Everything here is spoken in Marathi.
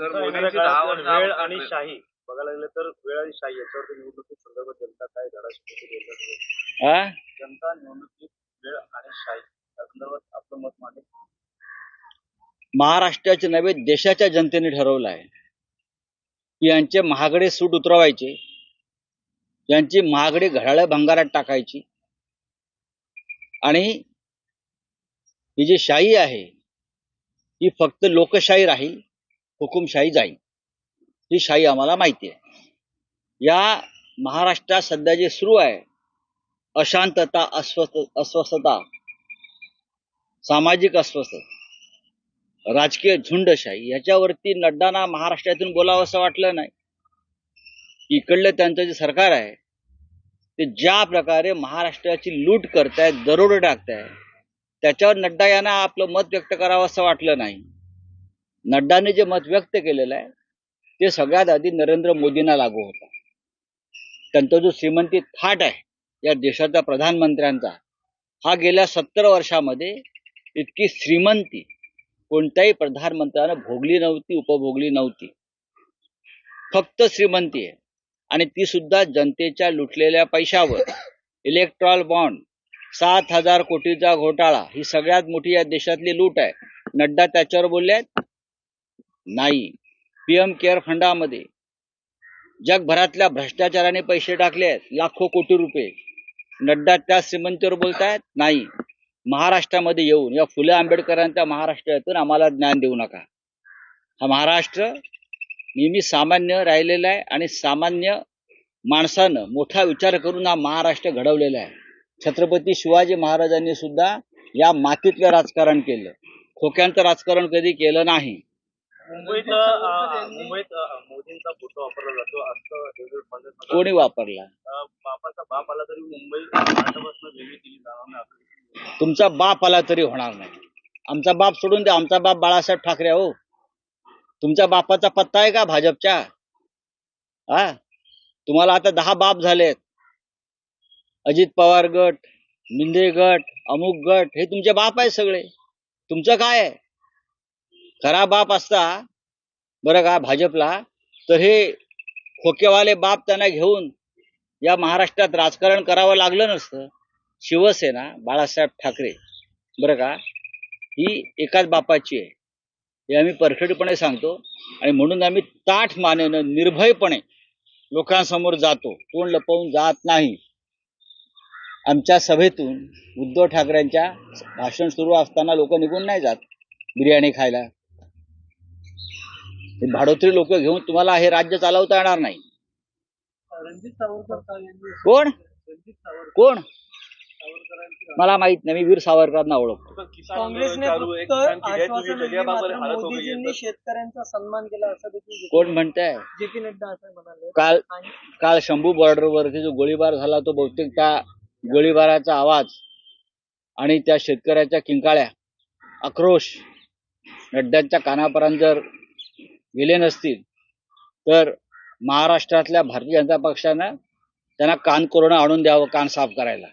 तर मोदींची दहा वर्ष वेळ आणि. शाही. बघायला गेलं तर वेळ आणि शाही याच्यावरती निवडणुकीत संदर्भात जनता काय धडा? हा जनता निवडणुकीत वेळ आणि शाही या संदर्भात आपलं मत मांडेल. महाराष्ट्राचे नव्हे देशाच्या जनतेने ठरवलं आहे. की यांचे महागडे सूट उतरवायचे. यांची महागडी घड्याळं भंगारात टाकायची. आणि ही जी शाही आहे ही फक्त लोकशाही राहील. हुकुमशाही जाईल. ही शाही आम्हाला माहिती आहे. या महाराष्ट्रात सध्या जे सुरू आहे अशांतता अस्वस्थ अस्वस्थता सामाजिक अस्वस्थता राजकीय झुंडशाही याच्यावरती नड्डांना महाराष्ट्रातून बोलावं असं वाटलं नाही. इकडलं त्यांचं जे सरकार आहे ते ज्या प्रकारे महाराष्ट्राची लूट करतायत दरोडे टाकताय त्याच्यावर नड्डा यांना आपलं मत व्यक्त करावं असं वाटलं नाही. नड्डाने जे मत व्यक्त केलेलं आहे ते सगळ्यात आधी नरेंद्र मोदींना लागू होतं. त्यांचा जो श्रीमंती थाट आहे या देशाचा प्रधानमंत्र्यांचा हा गेल्या सत्तर वर्षामध्ये इतकी श्रीमंती कोणत्याही प्रधानमंत्र्यानं भोगली नव्हती उपभोगली नव्हती. फक्त श्रीमंती आहे. आणि ती सुद्धा जनतेच्या लुटलेल्या पैशावर. इलेक्ट्रॉल बॉन्ड सात हजार कोटीचा घोटाळा ही सगळ्यात मोठी या देशातली लूट आहे. नड्डा त्याच्यावर बोलले आहेत नाही. पीएम केअर फंडामध्ये. जगभरातल्या भ्रष्टाचाराने पैसे टाकले आहेत. लाखो कोटी रुपये. नड्डा त्या श्रीमंतीवर बोलतायत? नाही. महाराष्ट्रामध्ये येऊन या फुले आंबेडकरांच्या महाराष्ट्रातून आम्हाला ज्ञान देऊ नका. हा महाराष्ट्र नेहमी सामान्य राहिलेला आहे आणि सामान्य माणसानं मोठा विचार करून हा महाराष्ट्र घडवलेला आहे. छत्रपती शिवाजी महाराजांनी सुद्धा या मातीतलं राजकारण केलं. खोक्यांचं राजकारण कधी केलं नाही. मुंबईत अं, मुंबईत अं, मोदींचा फोटो वापरला जातो. असं देवेंद्र फडणवीस म्हणाले. कोणी वापरला? अं, बापाचा बाप आला तरी मुंबई भाजपपासून वेगळी केली जाणार नाही असं तुमचा बाप आला तरी होणार नाही. आमचा बाप सोडून द्या. आमचा बाप बाळासाहेब ठाकरे हो. तुमच्या बापाचा पत्ता आहे का भाजपच्या हा? तुम्हाला आता दहा बाप झालेत. अजित पवार गट मिंदे गट अमुक गट हे तुमचे बाप आहे सगळे. तुमचं काय आहे? खरा बाप असता बरं का भाजपला तर हे खोकेवाले बाप त्यांना घेऊन या महाराष्ट्रात राजकारण करावं लागलं नसतं. शिवसेना बाळासाहेब ठाकरे बरं का ही एकाच बापाची आहे. हे आम्ही परफेक्टपणे सांगतो आणि म्हणून आम्ही ताठ मानेनं निर्भयपणे लोकांसमोर जातो. तोंड लपवून जात नाही. आमच्या सभेतून उद्धव ठाकरेंच्या भाषण सुरू असताना लोक निघून नाही जात बिर्याणी खायला. भाडोत्री लोक घेऊन तुम्हाला हे राज्य चालवता येणार नाही. रणजित सावरकर यांनी? कोण? रणजित सावरकर. कोण? मला माहीत नाही मी वीर सावरकरांना ओळखतो. काँग्रेसने शेतकऱ्यांचा सन्मान केला असं देखील कोण म्हणताय? जे पी नड्डा असं म्हणाले. काल काल शंभू बॉर्डरवरती जो गोळीबार झाला तो बहुतेक त्या गोळीबाराचा आवाज आणि त्या शेतकऱ्याच्या किंकाळ्या आक्रोश नड्ड्यांच्या कानापर्यंत जर गेले नसतील तर महाराष्ट्रातल्या भारतीय जनता पक्षानं त्यांना कान कोरोना आणून द्यावं कान साफ करायला.